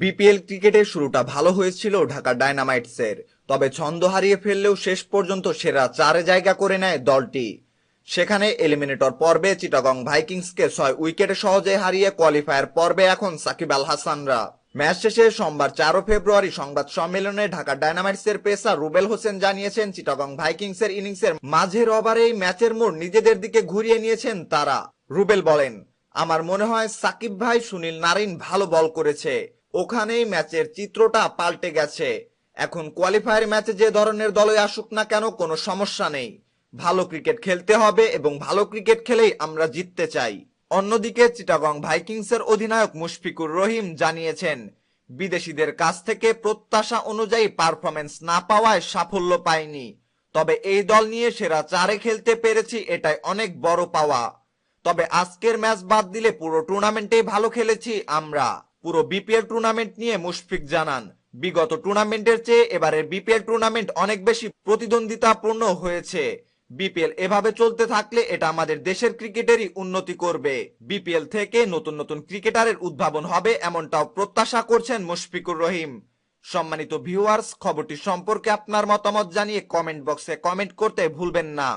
BPL ক্রিকেটের শুরুটা ভালো হয়েছিল ঢাকা ডায়নামাইটসের, তবে ছন্দ হারিয়ে ফেললেও শেষ পর্যন্ত সেরা চারে জায়গা করে নেয় দলটি। সেখানে এলিমিনেটর পর্বে চিটাগং ভাইকিংসকে ছয় উইকেটে সহজে হারিয়ে কোয়ালিফায়ার পর্বে এখন সাকিব আল হাসানরা। ম্যাচ শেষে সোমবার চারো ফেব্রুয়ারি সংবাদ সম্মেলনে ঢাকা ডায়নামাইটসের পেসার রুবেল হোসেন জানিয়েছেন, চিটাগং ভাইকিংসের ইনিংসের মাঝের ওভারেই ম্যাচের মোড় নিজেদের দিকে ঘুরিয়ে নিয়েছেন তারা। রুবেল বলেন, আমার মনে হয় সাকিব ভাই সুনীল নারিন ভালো বল করেছে। ওখানেই ম্যাচের চিত্রটা পাল্টে গেছে। এখন কোয়ালিফায়ার ম্যাচে যে ধরনের দলই আসুক না কেন, কোনো সমস্যা নেই। ভালো ক্রিকেট খেলতে হবে এবং ভালো ক্রিকেট খেলেই আমরা জিততে চাই। অন্যদিকে চিটাগং ভাইকিংসের অধিনায়ক মুশফিকুর রহিম জানিয়েছেন, বিদেশিদের কাছ থেকে প্রত্যাশা অনুযায়ী পারফরমেন্স না পাওয়ায় সাফল্য পায়নি তবে এই দল নিয়ে সেরা চারে খেলতে পেরেছি এটাই অনেক বড় পাওয়া। তবে আজকের ম্যাচ বাদ দিলে পুরো টুর্নামেন্টেই ভালো খেলেছি আমরা। পুরো বিপিএল টুর্নামেন্ট নিয়ে মুশফিক জানান, বিগত টুর্নামেন্টের চেয়ে এবারের বিপিএল টুর্নামেন্ট অনেক বেশি প্রতিদ্বন্দ্বিতাপূর্ণ হয়েছে। বিপিএল এভাবে চলতে থাকলে এটা আমাদের দেশের ক্রিকেটেরই উন্নতি করবে। বিপিএল থেকে নতুন নতুন ক্রিকেটারের উদ্ভাবন হবে এমনটাও প্রত্যাশা করছেন মুশফিকুর রহিম। সম্মানিত ভিউয়ার্স খবরটি সম্পর্কে আপনার মতামত জানিয়ে কমেন্ট বক্সে কমেন্ট করতে ভুলবেন না।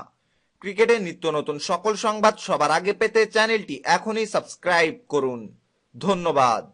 ক্রিকেটের নিত্য নতুন সকল সংবাদ সবার আগে পেতে চ্যানেলটি এখনই সাবস্ক্রাইব করুন। ধন্যবাদ।